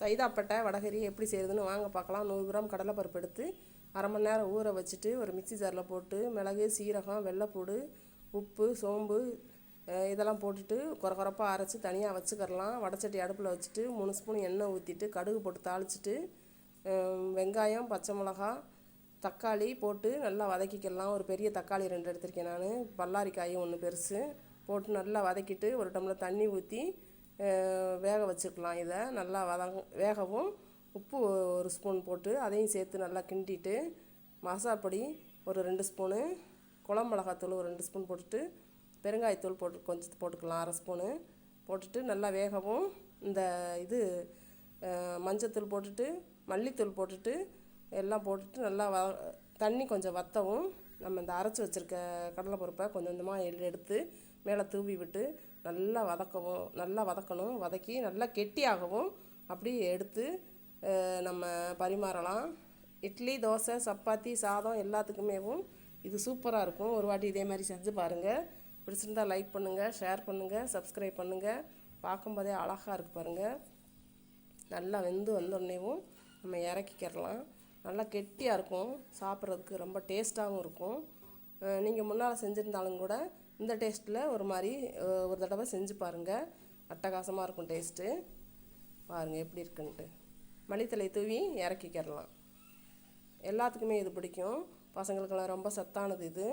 சைதாப்பட்டை வடகறி எப்படி செய்கிறதுன்னு வாங்க பார்க்கலாம். நூறு கிராம் கடலைப்பருப்பு எடுத்து அரை மணி நேரம் ஊற வச்சுட்டு ஒரு மிக்ஸி ஜாரில் போட்டு மிளகு சீரகம் வெள்ளைப்பூடு உப்பு சோம்பு இதெல்லாம் போட்டுட்டு குறை குறைப்பாக அரைச்சி தனியாக வச்சுக்கிறலாம். வடச்சட்டி அடுப்பில் வச்சுட்டு மூணு ஸ்பூன் எண்ணெய் ஊற்றிட்டு கடுகு போட்டு தாளிச்சிட்டு வெங்காயம் பச்சை மிளகா தக்காளி போட்டு நல்லா வதக்கிக்கலாம். ஒரு பெரிய தக்காளி ரெண்டு எடுத்திருக்கேன் நான். பல்லாரிக்காயும் ஒன்று பெருசு. போட்டு நல்லா வதக்கிட்டு ஒரு டம்ளர் தண்ணி ஊற்றி வேக வச்சுக்கலாம் இதை. நல்லா வதங்க வேகவும் உப்பு ஒரு ஸ்பூன் போட்டு அதையும் சேர்த்து நல்லா கிண்டிட்டு மசாப்பொடி ஒரு ரெண்டு ஸ்பூனு குழம்பு மிளகாத்தூள் ஒரு ரெண்டு ஸ்பூன் போட்டுட்டு பெருங்காயத்தூள் போட்டு கொஞ்சம் போட்டுக்கலாம் அரை ஸ்பூனு போட்டுட்டு நல்லா வேகவும் இந்த இது மஞ்சத்தூள் போட்டுட்டு மல்லித்தூள் போட்டுட்டு எல்லாம் போட்டுட்டு நல்லா வ தண்ணி கொஞ்சம் வற்றவும் நம்ம இந்த அரைச்சி வச்சுருக்க கடலைப்பருப்பை கொஞ்சம் கொஞ்சமாக எடுத்து மேலே தூவி விட்டு நல்லா வதக்கவும் நல்லா வதக்கணும். வதக்கி நல்லா கெட்டியாகவும் அப்படியே எடுத்து நம்ம பரிமாறலாம். இட்லி தோசை சப்பாத்தி சாதம் எல்லாத்துக்குமேவும் இது சூப்பராக இருக்கும். ஒரு வாட்டி இதே மாதிரி செஞ்சு பாருங்கள் பிடிச்சிருந்தா லைக் பண்ணுங்கள் ஷேர் பண்ணுங்கள் சப்ஸ்கிரைப் பண்ணுங்கள் பார்க்கும்போதே அழகாக இருக்கு பாருங்கள் நல்லா வெந்து வந்தோடனேவும் நம்ம இறக்கிக்கிறலாம் நல்லா கெட்டியாக இருக்கும். சாப்பிட்றதுக்கு ரொம்ப டேஸ்ட்டாகவும் இருக்கும். நீங்கள் முன்னால் செஞ்சுருந்தாலும் கூட இந்த டேஸ்ட்டில் ஒரு மாதிரி ஒரு தடவை செஞ்சு பாருங்கள் அட்டகாசமாக இருக்கும் டேஸ்ட்டு. பாருங்கள் எப்படி இருக்குன்ட்டு. மல்லித்தலை தூவி இறக்கிக்கிறலாம் எல்லாத்துக்குமே இது பிடிக்கும். பசங்களுக்கெல்லாம் ரொம்ப சத்தானது இது.